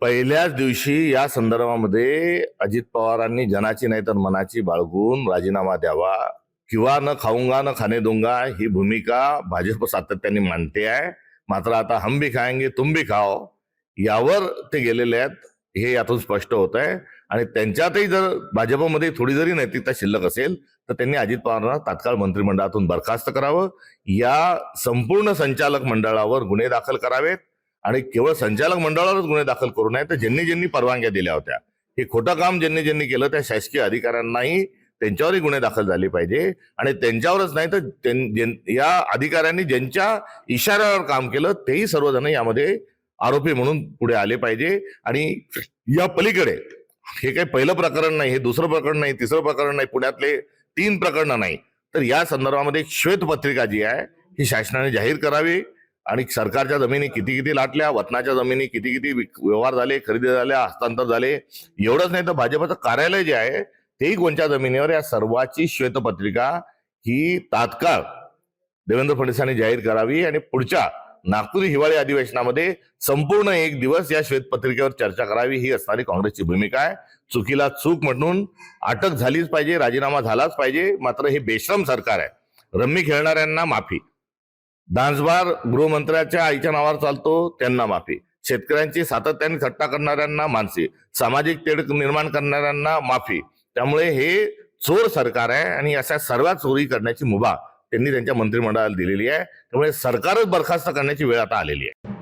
पहिल्याच दिवशी या संदर्भामध्ये अजित पवारांनी जनाची नाही तर मनाची बाळगून राजीनामा द्यावा. किंवा न खाऊंगा न खाणे दोंगा ही भूमिका भाजप सातत्याने मांडते आहे. मात्र आता हम भी खाएंगे तुम भी खाओ यावर ते गेलेले आहेत हे यातून स्पष्ट होत आहे. आणि त्यांच्यातही जर भाजपमध्ये थोडी जरी नैतिकता शिल्लक असेल तर त्यांनी अजित पवारांना तात्काळ मंत्रिमंडळातून बरखास्त करावं. या संपूर्ण संचालक मंडळावर गुन्हे दाखल करावेत. आणि केवळ संचालक मंडळावरच गुन्हे दाखल करू नये तर ज्यांनी ज्यांनी परवानग्या दिल्या होत्या हे खोटं काम ज्यांनी ज्यांनी केलं त्या शासकीय अधिकाऱ्यांनाही त्यांच्यावरही गुन्हे दाखल झाले पाहिजे. आणि त्यांच्यावरच नाही तर त्यां- ज्यां- या अधिकाऱ्यांनी ज्यांच्या इशाऱ्यावर काम केलं तेही सर्वजण यामध्ये आरोपी म्हणून पुढे आले पाहिजे. आणि या पलीकडे हे काही पहिलं प्रकरण नाही हे दुसरं प्रकरण नाही तिसरं प्रकरण नाही पुण्यातले तीन प्रकरणं नाही. तर या संदर्भामध्ये एक श्वेतपत्रिका जी आहे ही शासनाने जाहीर करावी. आणि सरकारच्या जमिनी किती किती लाटल्या वतनाच्या जमिनी किती किती व्यवहार झाले खरेदी झाल्या हस्तांतर झाले एवढंच नाही तर भाजपचं कार्यालय जे आहे तेही कोणत्या जमिनीवर या सर्वाची श्वेतपत्रिका ही तात्काळ देवेंद्र फडणवीसांनी जाहीर करावी आणि पुढच्या नागपूर हिवाळी अधिवेशनामध्ये संपूर्ण एक दिवस या श्वेतपत्रिकेवर चर्चा करावी ही असणारी काँग्रेसची भूमिका आहे. चुकीला चूक म्हणून अटक झालीच पाहिजे राजीनामा झालाच पाहिजे मात्र हे बेश्रम सरकार आहे. रम्मी खेळणाऱ्यांना माफी. डान्सबार गृहमंत्र्याच्या आईच्या नावावर चालतो त्यांना माफी. शेतकऱ्यांची सातत्याने थट्टा करणाऱ्यांना मानसी. सामाजिक तेढ निर्माण करणाऱ्यांना माफी. त्यामुळे हे चोर सरकार आहे आणि अशा सर्व चोरी करण्याची मुभा त्यांनी त्यांच्या मंत्रिमंडळाला दिलेली आहे. त्यामुळे सरकारच बरखास्त करण्याची वेळ आता आलेली आहे.